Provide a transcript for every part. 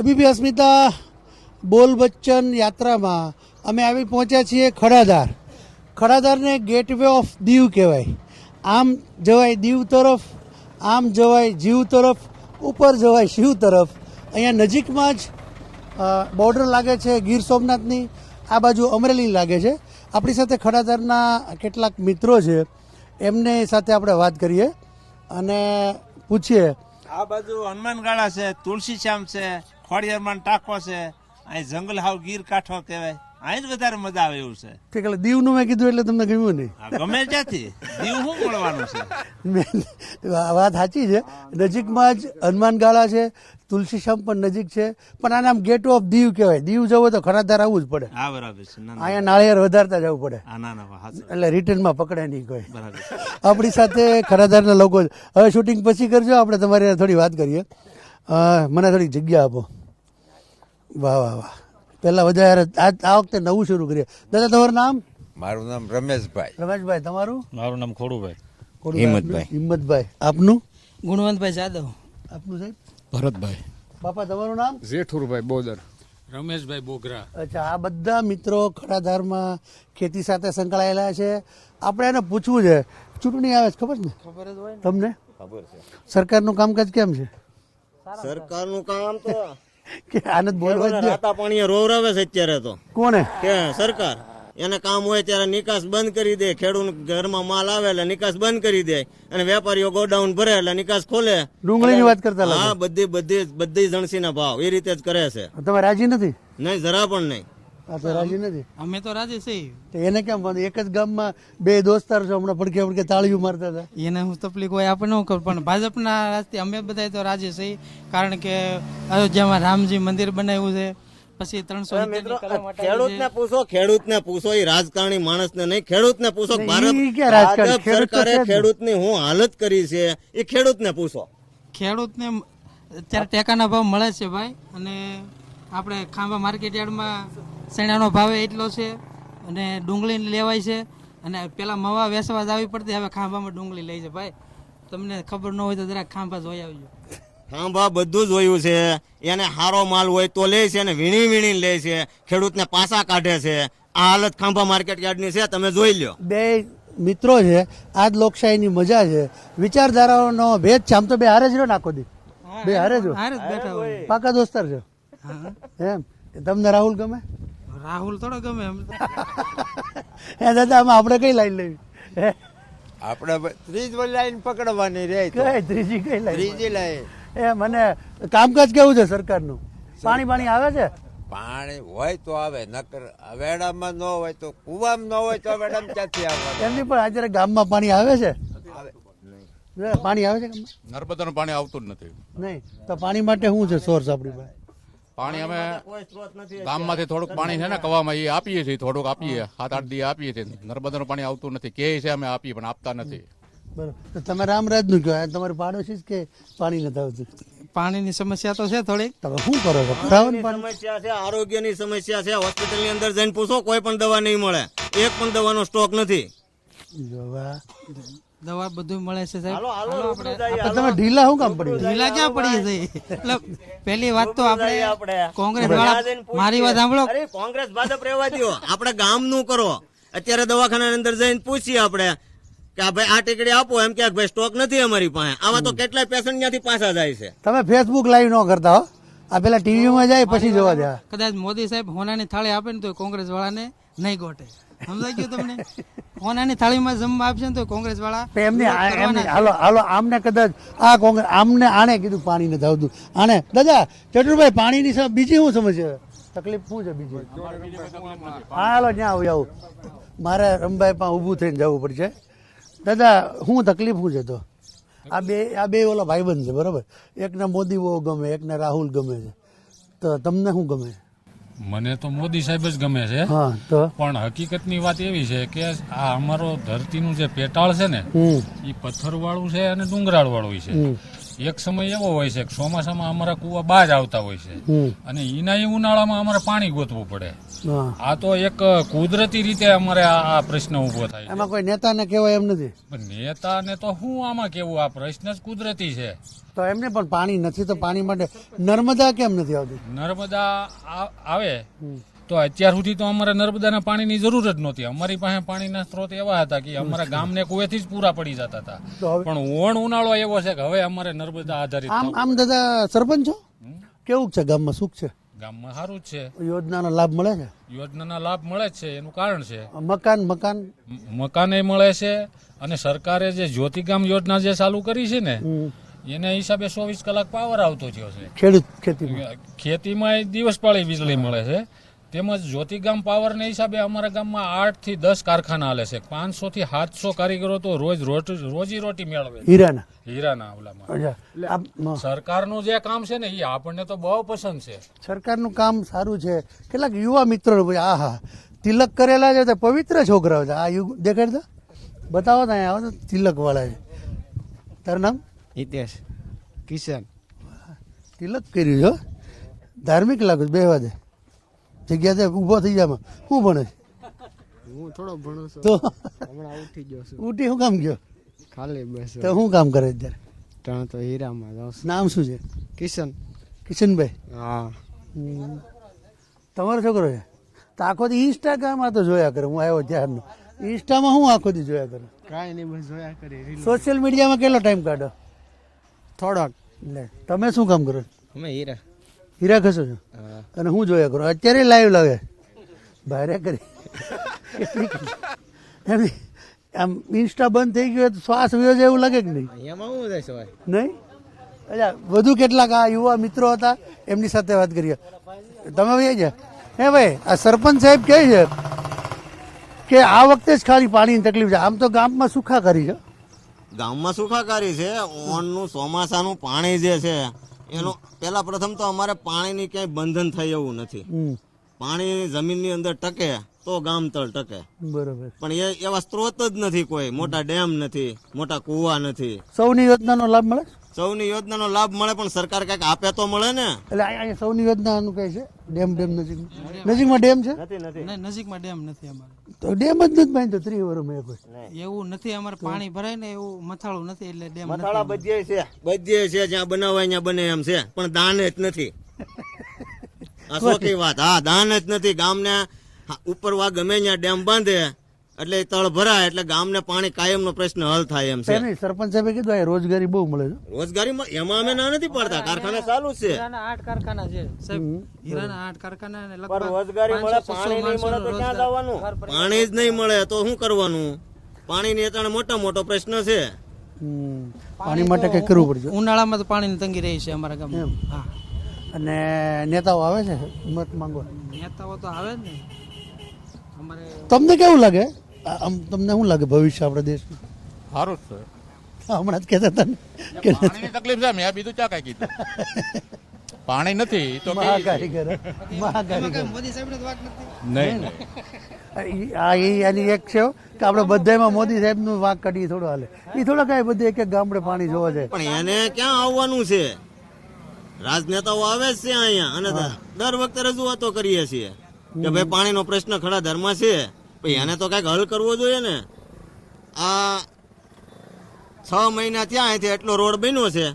ABP અસ્મિતા બોલ બચ્ચન યાત્રામાં અમે આવી પહોંચ્યા છીએ ખડાધાર. ખડાધારને ગેટવે ઓફ દીવ કહેવાય. આમ જવાય દીવ તરફ, આમ જવાય જીવ તરફ, ઉપર જવાય શિવ તરફ. અહીંયા નજીકમાં જ બોર્ડર લાગે છે ગીર સોમનાથની. આ બાજુ અમરેલી લાગે છે. આપણી સાથે ખડાધારના કેટલાક મિત્રો છે. એમને સાથે આપણે વાત કરીએ અને પૂછીએ. આ બાજુ હનુમાનગાળા છે, તુલસીશ્યામ છે. ખોડિયારમાં ટાંકો છે અહીં જંગલ હાવ ગીર કાંઠો કહેવાય. અહીં જ વધારે મજા આવે એવું છે. ઠીક એટલે દીવનું મેં કીધું એટલે તમને ગમ્યું નહીં. ગમે ત્યાંથી. દીવ શું મળવાનું છે? વાત સાચી છે. નજીકમાં જ હનુમાનગાળા છે તુલસીશ્યામ પણ નજીક છે. પણ આને આમ ગેટ ઓફ દીવ કહેવાય. દીવ જવો તો ખરાધાર આવવું જ પડે. હા બરાબર છે. અહીંયા નાળિયેર વધારતા જવું પડે. એટલે રિટર્નમાં પકડે નહીં કોઈ. આપણી સાથે ખરાધારના લોકો જ. હવે શૂટિંગ પછી કરજો આપણે તમારી થોડી વાત કરીએ. મને થોડી જગ્યા આપો. વાહ વાહ વાહ. પહેલાં વધારે આ આ વખતે નવું શરૂ કરીએ. દાદા તમારું નામ? મારું નામ રમેશભાઈ. રમેશભાઈ તમારું? મારું નામ ખોડુભાઈ. હિંમતભાઈ. હિંમતભાઈ. આપનું? ગુણવંતભાઈ જાદવ. આપનું સાહેબ? ભરતભાઈ. બાપા તમારું નામ? જેઠુરભાઈ બોદર. રમેશભાઈ બોગરા અચ્છા આ બધા મિત્રો ખડાધારમાં ખેતી સાથે સંકળાયેલા છે. આપણે એને પૂછવું છે. ચૂંટણી આવે છે ખબર છે ને? ખબર જ હોય તમને? ખબર છે. સરકારનું કામકાજ કેમ છે? સરકારનું કામ તો કે આનંદ બોલવા જ રાતા પાણીએ રોવરાવે છે અત્યારે તો. કોને કે સરકાર. એને કામ હોય ત્યારે નિકાસ બંધ કરી દે. ખેડૂત ઘરમાં માલ આવે એટલે નિકાસ બંધ કરી દે. અને વેપારીઓ ગોડાઉન ભરે એટલે નિકાસ ખોલે. ડુંગળીની વાત કરતા હા બધી બધી બધી જણસીના ભાવ. એ રીતે જ કરે છે. તમે રાજી નથી? નહીં જરા પણ નહીં. આ તો રાજી નથી અમે તો રાજી છીએ એને કેમ વાંધો? એક જ ગામમાં બે દોસ્તાર છો હમણાં પડકે પડકે તાળીઓ મારતા હતા એને હું તકલીફ હોય આપણે ન ખબર પણ ભાજપના રાજથી અમે બધા તો રાજી છીએ કારણ કે અયોધ્યામાં રામજી મંદિર બનાવ્યું છે પછી ત્રણસો ખેડૂતને પૂછો ખેડૂતને પૂછો એ રાજકારણી માણસને નહીં ખેડૂતને પૂછો ભારત? ભાજપ ખેડૂતની સરકારે ને. ખેડૂતની હું હાલત કરી છે એ ખેડૂતને પૂછો ખેડૂતને અત્યારે ટેકાના ભાવ મળે છે ભાઈ અને આપણે ખાંભા માર્કેટ યાર્ડમાં શેણાનો ભાવ એટલો છે અને ડુંગળી લેવાય છે. અને પેલા મવા વેસવા જ આવી પડતી હવે ખાંભામાં ડુંગળી લઈ છે ભાઈ તમને ખબર ન હોય તો જરાક ખાંભા જોઈ આવજો. ખાંભા બધું જોયું છે. એને હારો માલ હોય તો લે છે અને વીણી વીણી લે છે. ખેડૂતને પાસા કાઢે છે. આ હાલત ખાંભા માર્કેટ યાર્ડની છે. તમે જોઈ લ્યો. બે મિત્રો છે. આ જ લોકશાહીની મજા છે. વિચારધારાઓનો ભેદ છે. આમ તો બે હારે જ રહ્યો ને દી? બે હારે જો હારે જ બેઠા હોય. પાકા દોસ્તાર છો. એમ? તમને રાહુલ ગમે? રાહુલ થોડો ગમે એમ એ દાદા આમાં આપણે કઈ લાઈન લેવી? આપણે ત્રીજ લાઈન પકડવાની રે કઈ ત્રીજી કઈ લાઈન? ત્રીજી લાઈન. એ મને કામકાજ કેવું છે સરકારનું? પાણી પાણી આવે છે? પાણી હોય તો આવે નકર વેડામાં ન હોય તો કુવામાં ન હોય તો અવેડા ક્યાંથી આવે એમની પણ અત્યારે ગામમાં પાણી આવે છે? પાણી આવે છે નર્મદાનું પાણી આવતું જ નથી. નહીં તો પાણી માટે શું છે સોર્સ આપણી પાસે? પાણી અમે ગામમાંથી થોડુંક પાણી છે ને કવામાં એ આપીએ છીએ થોડુંક આપીએ સાત આઠ દી આપીએ છીએ. નર્મદાનું પાણી આવતું નથી કે છે અમે આપીએ પણ આપતા નથી. બરોબર. તમે તમે રામરાજનું કહો આ તમારે પાડોશી જ કે પાણી નથી આવતું? પાણીની સમસ્યા તો છે થોડીક. તમે શું કરો છો? ને સમસ્યા છે આરોગ્યની સમસ્યા છે હોસ્પિટલની અંદર જઈને પૂછો કોઈ પણ દવા નહીં મળે. એક પણ દવાનો સ્ટોક નથી. જો વાહ. દવા બધું મળે છે સાહેબ. હાલો હાલો રૂબરૂ તમે ઢીલા શું કામ પડી? ઢીલા ક્યાં પડી છે એટલે પહેલી વાત તો આપણે આપણે. કોંગ્રેસ વાળા મારી વાત સાંભળો. અરે કોંગ્રેસ ભાજપ રહેવા દો આપણે ગામનું કરો. અત્યારે દવાખાના અંદર જઈને પૂછીએ આપણે કે આ ભાઈ આ ટીકડી આપો. એમ કે ભાઈ સ્ટોક નથી અમારી પાસે. આવા તો કેટલાય પેશન્ટ ત્યાંથી પાછા જાય છે. તમે ફેસબુક લાઈવ ન કરતા હો. આ પેલા ટીવીમાં જાય પછી જોવા જાય. કદાચ મોદી સાહેબ હોનાની થાળી આપે ને તો કોંગ્રેસ વાળાને નહીં ગોટે સમજાઈ ગયું તમને? હોનાની થાળીમાં જમવા આપશે ને તો કોંગ્રેસ વાળા એમને એમને હાલો હાલો આમને કદાચ આ કોંગ્રેસ આમને આણે કીધું પાણી નથી આવતું આણે દાદા ચટુરભાઈ પાણીની બીજી શું સમસ્યા તકલીફ શું છે બીજી? હા હાલો ત્યાં આવું આવું. મારે રમભાઈ પણ ઊભું થઈને જવું પડશે. દાદા શું તકલીફ શું છે તો? આ બે આ બે ઓલા ભાઈબંધ છે બરાબર? એકને મોદી બહુ ગમે એકને રાહુલ ગમે છે. તો તમને શું ગમે? મને તો મોદી સાહેબ જ ગમે છે. પણ હકીકતની વાત એવી છે કે આ અમારો ધરતીનું જે પેટાળ છે ને એ પથ્થર વાળું છે અને ડુંગરાળ વાળું છે. એક સમય એવો હોય છે કે ચોમાસામાં અમારા કુવા બાજ આવતા હોય છે. અને એના ઉનાળામાં અમારે પાણી ગોતવું પડે. આ તો એક કુદરતી રીતે અમારે આ પ્રશ્ન ઊભો થાય એમાં કોઈ નેતાને કહેવાય એમ નથી? નેતા નેતાને તો શું આમાં કેવું? આ પ્રશ્ન જ કુદરતી છે. તો એમને પણ પાણી નથી તો પાણી માટે નર્મદા કેમ નથી આવતી? નર્મદા આવે. તો અત્યાર સુધી તો અમારે નર્મદાના પાણીની જરૂર જ નહોતી. અમારી પાસે પાણીના સ્ત્રોત એવા હતા કે અમારા ગામને કુવેથી જ પૂરા પડી જતા હતા. પણ ઓણ ઉનાળો એવો છે કે હવે અમારે નર્મદા આધારિત આમ આમ દાદા સરપંચ છો કેવું છે ગામમાં સુખ છે? ગામમાં સારું છે. યોજનાનો લાભ મળે છે? યોજનાના લાભ મળે છે એનું કારણ છે. મકાન મકાન? મકાને મળે છે અને સરકારે જે જ્યોતિગામ યોજના જે ચાલુ કરી છે ને એના હિસાબે ચોવીસ કલાક પાવર આવતો થયો છે. ખેડૂત ખેતીમાં? ખેતીમાં દિવસ પાળી વીજળી મળે છે. તેમજ જ્યોતિગામ પાવરને હિસાબે અમારા ગામમાં આઠથી દસ કારખાના હાલે છે. પાંચસો થી સાતસો કારીગરો તો રોજ રોટ- રોજી રોટી મેળવે હીરાના? હીરાના આમ, સરકારનું જે કામ છે ને એ આપણને તો બહુ પસંદ છે. સરકારનું કામ સારું છે. કેટલાક યુવા મિત્રો આ હા તિલક કરેલા છે તો પવિત્ર છોકરાઓ છે. આ યુગ દેખાડ દો બતાવો ને આવો તો તિલક વાળા છે. તારું નામ? હિતેશ. કિશન. તિલક કર્યું છો ધાર્મિક લાગુ બે દે. જગ્યા છે ઊભો થઈ જાય શું ભણે? હું થોડો ભણું છું. તો હમણાં ઉઠી ગયો છું. ઉઠી શું કામ ગયો? ખાલી બસ. તો શું કામ કરે અત્યારે? ત્રણ તો હીરામાં જાઉં નામ શું છે? કિશન. કિશનભાઈ? હા. તમારો છોકરો છે? તો આખો દી ઇન્સ્ટાગ્રામમાં તો જોયા કરે હું આવ્યો ત્યારનો ઇન્સ્ટામાં હું આખો દી જોયા કરું? કાંઈ નહીં બસ જોયા કરી સોશિયલ મીડિયામાં કેટલો ટાઈમ કાઢો? થોડોક. લે તમે શું કામ કરો? અમે હીરા. હીરા ખસો છો? અને હું જોયા કરો? અત્યારે લાઈવ લાગે. ભારે કરી. એમ આમ ઇન્સ્ટા બંધ થઈ ગયું હોય તો શ્વાસ વ્યો છે એવું લાગે કે નહીં? નહીં? અચ્છા વધુ કેટલાક આ યુવા મિત્રો હતા એમની સાથે વાત કરીએ. તમે ભાઈ છે હે ભાઈ આ સરપંચ સાહેબ કહે છે કે આ વખતે જ ખાલી પાણીની તકલીફ છે. આમ તો ગામમાં સુખાકારી છે. ગામમાં સુખાકારી છે. ઓનનું ચોમાસાનું પાણી જે છે એનું પેલા પ્રથમ તો અમારે પાણીની ક્યાંય બંધન થાય એવું નથી. પાણી જમીનની અંદર ટકે તો ગામ તળ ટકે. બરોબર. પણ એ એવા સ્ત્રોત જ નથી કોઈ. મોટા ડેમ નથી મોટા કુવા નથી. સૌની યોજનાનો લાભ મળે સૌની યોજનાનો લાભ મળે પણ સરકાર કંઈક આપે તો મળે ને? એટલે અહીંયા અહીંયા સૌની યોજનાનું કહે છે ડેમ ડેમ નજીક નજીકમાં ડેમ છે? નથી નથી. નજીકમાં ડેમ નથી અમારે. તો ડેમ જ નથી બાંધ્યો ત્રીસ વર્ષમાં એક હોય એવું નથી અમારે પાણી ભરાય ને એવું મથાળું નથી એટલે ડેમ મથાળા બધે છે. બધે છે જ્યાં બનાવાય ત્યાં બને એમ છે. પણ દાન જ નથી. આ સોખી વાત. હા દાન જ નથી. ગામને ને ઉપર વા ગમે ત્યાં ડેમ બાંધે એટલે તળ ભરાય એટલે ગામને પાણી કાયમનો પ્રશ્ન હલ થાય એમ છે. નહીં સરપંચ સાહેબે કીધું આ રોજગારી બહુ મળે છે. રોજગારીમાં એમાં અમે ના નથી પડતા કારખાના ચાલુ છે. હીરાના આઠ કારખાના છે. સાહેબ હીરાના આઠ કારખાના ને લગભગ રોજગારી મળે પાણી નહીં મળે તો ક્યાં જવાનું? પાણી જ નહીં મળે તો શું કરવાનું? પાણીની અત્યારે મોટો મોટો પ્રશ્ન છે. હમ. પાણી માટે કંઈક કરવું પડશે ઉનાળામાં તો પાણીની તંગી રહી છે અમારા ગામમાં. હા. અને નેતાઓ આવે છે? મત માંગવા? નેતાઓ તો આવે જ ને. અમારે તમને કેવું લાગે? આમ તમને શું લાગે ભવિષ્ય આપણા દેશનું? સારું જ છે. હમણાં જ કહેતા હતા ને. કે પાણીની તકલીફ છે મેં બીજું ચા કાંઈ કીધું? પાણી નથી તો મહાકારીગર મહાકારીગર. મોદી સાહેબ વાત નથી. નહીં. આ એ આની એક છે કે આપણે બધામાં મોદી સાહેબનું વાંક કાઢીએ થોડો હાલે. એ થોડા કાંઈ બધે એક એક ગામડે પાણી જોવા જાય. પણ એને ક્યાં આવવાનું છે? રાજનેતાઓ આવે જ છે અહીંયા અને દર વખતે રજૂઆતો કરીએ છીએ. કે ભાઈ પાણીનો પ્રશ્ન ખડા ધર્મ છે. ભાઈ એને તો કંઈક હલ કરવો જોઈએ ને. આ છ મહિના ત્યાં અહીંથી એટલો રોડ બન્યો છે.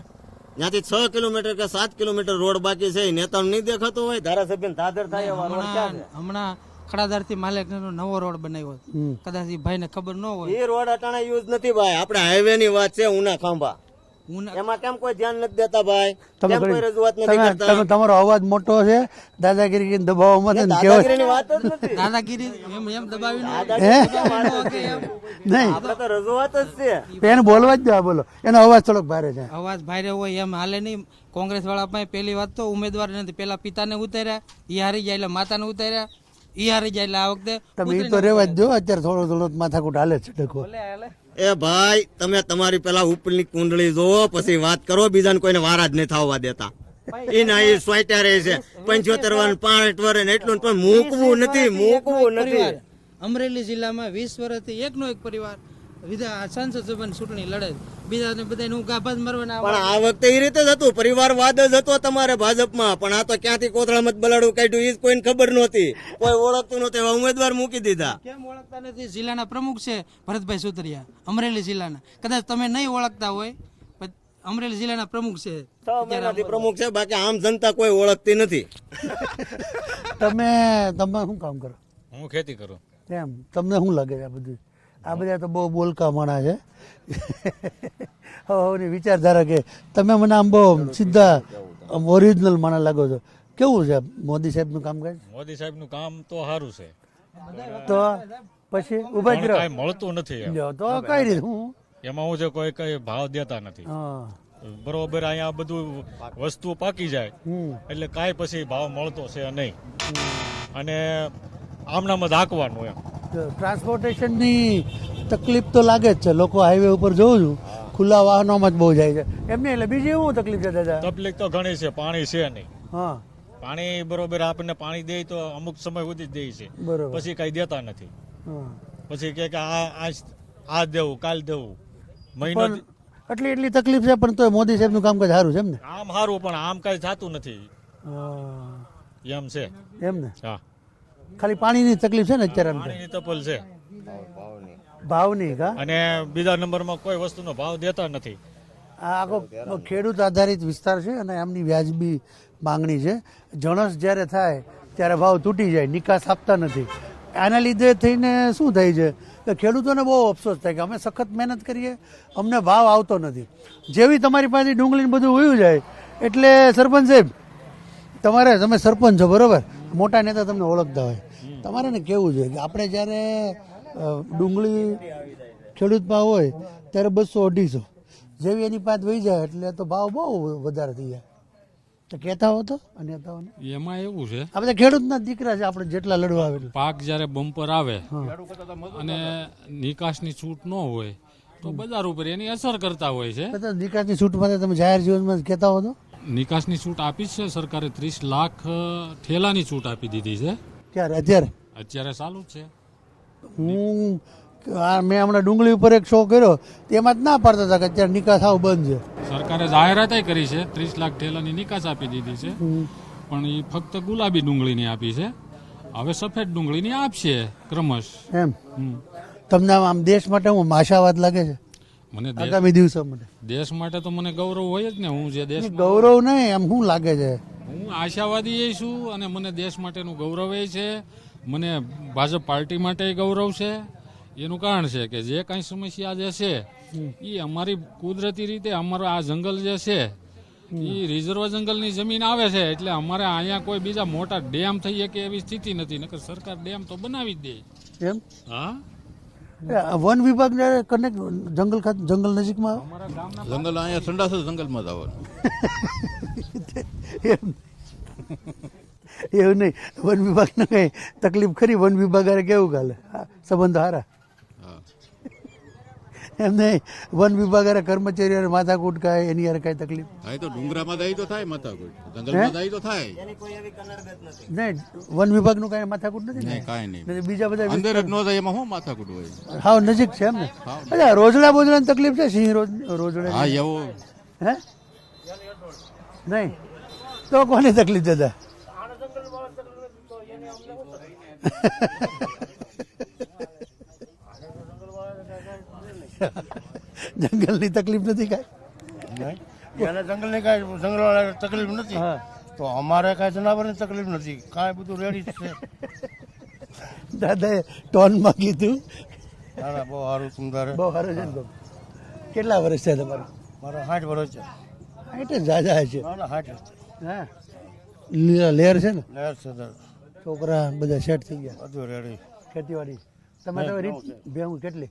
ત્યાંથી છ કિલોમીટર કે સાત કિલોમીટર રોડ બાકી છે નેતા નેતાને નહીં દેખાતો હોય? ધારાસભ્ય દાદર થાય એવા રોડ ક્યાં હમણાં હમણાં ખડાદારથી માલેક નવો રોડ બનાવ્યો કદાચ એ ભાઈને ખબર ન હોય. એ રોડ અટાણે યુઝ નથી ભાઈ. આપણે હાઈવે ની વાત છે ઉના ખાંભા. એમાં કેમ કોઈ ધ્યાન નથી દેતા ભાઈ? તમે કોઈ રજૂઆત નથી કરતા? તમે તમારો અવાજ મોટો છે. દાદાગીરી કરીને દબાવવામાં મત ને કેવો દાદાગીરીની વાત જ નથી. દાદાગીરી એમ એમ દબાવી હે? નહીં. આપણે તો રજૂઆત જ છે. પેન બોલવા જ દો બોલો. એનો અવાજ થોડોક ભારે છે. અવાજ ભારે હોય એમ હાલે નહીં. કોંગ્રેસ વાળા પાસે પેલી વાત તો ઉમેદવાર નથી. પેલા પિતાને ઉતાર્યા ઈ હારી જાય એટલે માતાને ઉતાર્યા ઈ હારી જાય એટલે આ વખતે તમે તો રેવા જ દો. અત્યારે થોડો થોડો માથાકૂટ હાલે છે ડખો એ ભાઈ તમે તમારી પેલા ઉપરની કુંડળી જોવો પછી વાત કરો બીજાને કોઈને વારા જ નહીં થવા દેતા. એ ના એ સ્વાઈટા રહે છે. પંચોતેર વર પાંચ વર્ષ ને એટલું પણ મૂકવું નથી મૂકવું નથી. અમરેલી જિલ્લામાં વીસ વર્ષથી એકનો એક પરિવાર. વિધા સંસદ સભાની ચૂંટણી લડે બીજાને બધાને હું ગાભાત મારવાના પણ આ વખતે એ રીતે જ હતું. પરિવારવાદ જ હતો તમારે ભાજપમાં. પણ આ તો ક્યાંથી મત બલાડું કાઢ્યું એ જ કોઈને ખબર નહોતી. કોઈ ઓળખતું નહોતું. એવા ઉમેદવાર મૂકી દીધા. કેમ ઓળખતા નથી? જિલ્લાના પ્રમુખ છે ભરતભાઈ સુતરિયા. અમરેલી જિલ્લાના. કદાચ તમે નહીં ઓળખતા હોય અમરેલી જિલ્લાના પ્રમુખ છે. પ્રમુખ છે. બાકી આમ જનતા કોઈ ઓળખતી નથી. તમે તમે શું કામ કરો? હું ખેતી કરું. એમ. તમને શું લાગે છે આ બધું? આ બધા તો બહુ બોલકા માણા છે. હવે વિચારધારા કે તમે મને આમ બહુ સીધા ઓરિજિનલ માણા લાગો છો. કેવું છે? મોદી સાહેબનું કામકાજ? મોદી સાહેબનું કામ તો સારું છે. તો પછી ઊભા જ રહો. મળતું નથી તો કઈ રીતે હું એમાં હું છે કોઈ કઈ ભાવ દેતા નથી. બરોબર અહીંયા બધું વસ્તુ પાકી જાય. એટલે કાંઈ પછી ભાવ મળતો છે નહીં. અને આમનામાં ધાકવાનું એમ. તો ટ્રાન્સપોર્ટેશનની તકલીફ તો લાગે જ છે. લોકો હાઈવે ઉપર જોઉં છું. ખુલ્લા વાહનોમાં જ બહુ જાય છે. એમને એટલે બીજી એવું તકલીફ છે દાદા? તકલીફ તો ઘણી છે પાણી છે નહીં. હા. પાણી બરોબર આપણને પાણી દે તો અમુક સમય સુધી દે છે. બરોબર. પછી કઈ દેતા નથી. પછી કે આ આજ આ દેવું કાલ દેવું. મહિનો એટલી એટલી તકલીફ છે પણ તોય મોદી સાહેબનું કામકાજ સારું છે એમ ને? આમ સારું પણ આમ કઈ થતું નથી. એમ છે. એમ ને? હા. ખાલી પાણીની તકલીફ છે ને અત્યારે તપલ છે. ભાવની કા? અને બીજા નંબરમાં કોઈ વસ્તુનો ભાવ દેતા નથી. આ આખો ખેડૂત આધારિત વિસ્તાર છે અને એમની વ્યાજબી માંગણી છે. જણસ જ્યારે થાય ત્યારે ભાવ તૂટી જાય નિકાસ આપતા નથી. આના લીધે થઈને શું થાય છે? કે ખેડૂતોને બહુ અફસોસ થાય કે અમે સખત મહેનત કરીએ અમને ભાવ આવતો નથી. જેવી તમારી પાસે ડુંગળીને બધું વયું જાય એટલે સરપંચ સાહેબ તમારે તમે સરપંચ છો બરોબર? મોટા નેતા તમને ઓળખતા હોય. તમારે ને કેવું જોઈએ કે આપણે જ્યારે ડુંગળી ખેડૂત ભાવ હોય ત્યારે બસો અઢીસો. જેવી એની પાસે વહી જાય એટલે તો ભાવ બહુ વધારે થઈ જાય. તો કહેતા હો તો નેતાઓને. એમાં એવું છે. આ બધા ખેડૂતના દીકરા છે આપણે જેટલા લડવા આવે પાક જ્યારે બમ્પર આવે અને નિકાસની છૂટ ન હોય તો બજાર ઉપર એની અસર કરતા હોય છે. નિકાસની છૂટ માટે તમે જાહેર જીવનમાં જ કહેતા હો તો. નિકાસની છૂટ આપી છે. સરકારે ત્રીસ લાખ ઠેલાની છૂટ આપી દીધી છે. ક્યારે? અત્યારે? અત્યારે ચાલુ જ છે. હું આ મેં હમણાં ડુંગળી ઉપર એક શો કર્યો. તેમાં જ ના પાડતા હતા કે અત્યારે નિકાસ આવ બંધ છે. સરકારે જાહેરાત કરી છે. ત્રીસ લાખ ઠેલાની નિકાસ આપી દીધી છે. પણ એ ફક્ત ગુલાબી ડુંગળીની આપી છે. હવે સફેદ ડુંગળીની આપશે ક્રમશ. એમ? હમ. તમને આમ આમ દેશ માટે હું આશાવાદ લાગે છે? મને દેશ આગામી દિવસો માટે. દેશ માટે તો મને ગૌરવ હોય જ ને. હું જે દેશ ગૌરવ નહીં એમ શું લાગે છે? હું આશાવાદી છું અને મને દેશ માટેનું ગૌરવ એ છે. મને ભાજપ પાર્ટી માટે ગૌરવ છે. એનું કારણ છે કે જે કાંઈ સમસ્યા જે છે એ અમારી કુદરતી રીતે અમારો આ જંગલ જે છે એ રિઝર્વ જંગલની જમીન આવે છે એટલે અમારે અહીંયા કોઈ બીજા મોટા ડેમ થઈ શકે એવી સ્થિતિ નથી. નકર સરકાર ડેમ તો બનાવી જ દે. એમ? હા? વન વિભાગ કનેક્ટ જંગલ ખાત જંગલ નજીકમાં જંગલ અહીંયા સંડાસ જ જંગલમાં જ આવે આવે એમ એવું નહીં. વન વિભાગને કઈ તકલીફ ખરી? વન વિભાગ કેવું કાલે હા, સંબંધ હારા? એમ નહીં. વન વિભાગ અરે કર્મચારી અરે માથાકૂટ કાય એની અરે કાંઈ તકલીફ? થાય તો ડુંગરામાં જાય તો થાય માથાકૂટ. જંગલમાં જાય તો થાય. નહીં વન વિભાગનું કાંઈ માથાકૂટ નથી ને? નહીં કાંઈ નહીં. બીજા બધા અંદર જ ન જાય એમાં શું માથાકૂટ હોય? હાવ નજીક છે એમ ને અચ્છા રોજડા બોજડાની તકલીફ છે? સિંહ રોજ રોજડા હા એવો. હે? નહીં. તો કોની તકલીફ દાદા? જંગલની તકલીફ નથી કાંઈ? એને જંગલની કાંઈ જંગલવાળા તકલીફ નથી. તો અમારે કાંઈ જનાવરની તકલીફ નથી. કાંઈ બધું રેડી છે. દાદાએ ટોનમાં કીધું. ના બહુ સારું સુંદર બહુ સારું છે કેટલા વર્ષ છે તમારું? મારા સાઠ વર્ષ છે. એટલે જાજા છે. સાઠ હા. લીલા લેર છે ને? લહેર છે છોકરા બધા સેટ થઈ ગયા. બધું રેડી. ખેતીવાડી. તમે તો રીત ભેહું કેટલી?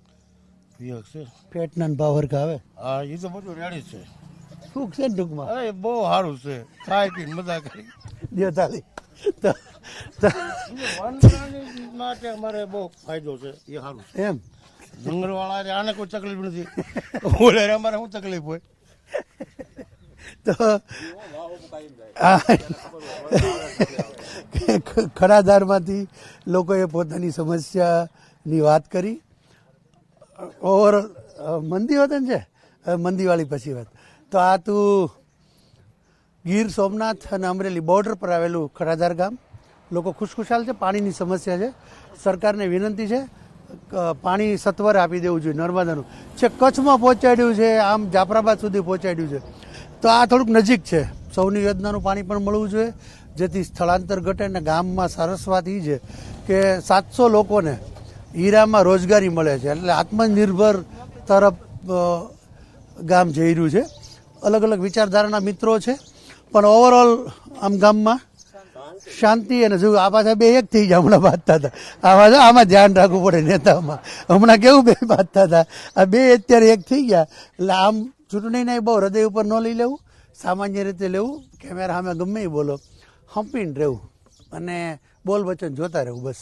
વિવેક છે. પેટના ભાવ હરખા આવે? હા એ તો બધું રેડી છે. શું છે ને ટૂંકમાં અરે બહુ સારું છે. ખાઈ પીને મજા કરી. દે તાલી તો તો વન પ્રાણી માટે અમારે બહુ ફાયદો છે. એ સારું છે. એમ? ડુંગરવાળા આને કોઈ તકલીફ નથી. ઓલે અમારે શું તકલીફ હોય? તો લોકોએ પોતાની સમસ્યાની વાત કરી. ઓવરઓલ મંદી હોત ને છે? મંદીવાળી પછી વાત તો આ તું ગીર સોમનાથ અને અમરેલી બોર્ડર પર આવેલું ખડાધાર ગામ. લોકો ખુશખુશાલ છે, પાણીની સમસ્યા છે. સરકારને વિનંતી છે પાણી સત્વરે આપી દેવું જોઈએ, નર્મદાનું. છે, કચ્છમાં પહોંચાડ્યું છે, આમ જાફરાબાદ સુધી પહોંચાડ્યું છે. તો આ થોડુંક નજીક છે. સૌની યોજનાનું પાણી પણ મળવું જોઈએ. જેથી સ્થળાંતર ઘટે અને ગામમાં સરસ વાત એ છે કે સાતસો લોકોને હીરામાં રોજગારી મળે છે. એટલે આત્મનિર્ભર તરફ ગામ જઈ રહ્યું છે. અલગ અલગ વિચારધારાના મિત્રો છે. પણ ઓવરઓલ આમ ગામમાં શાંતિ અને જો આ પાછા બે એક થઈ ગયા, હમણાં બાંધતા હતા. આ જો આમાં ધ્યાન રાખવું પડે નેતામાં હમણાં કેવું બે બાંધતા હતા? આ બે અત્યારે એક થઈ ગયા. એટલે આમ ચૂંટણીને બહુ હૃદય ઉપર ન લઈ લેવું. સામાન્ય રીતે લેવું. કેમેરા સામે ગમે બોલો. હંપીને રહેવું. અને બોલ વચન જોતા રહેવું, બસ.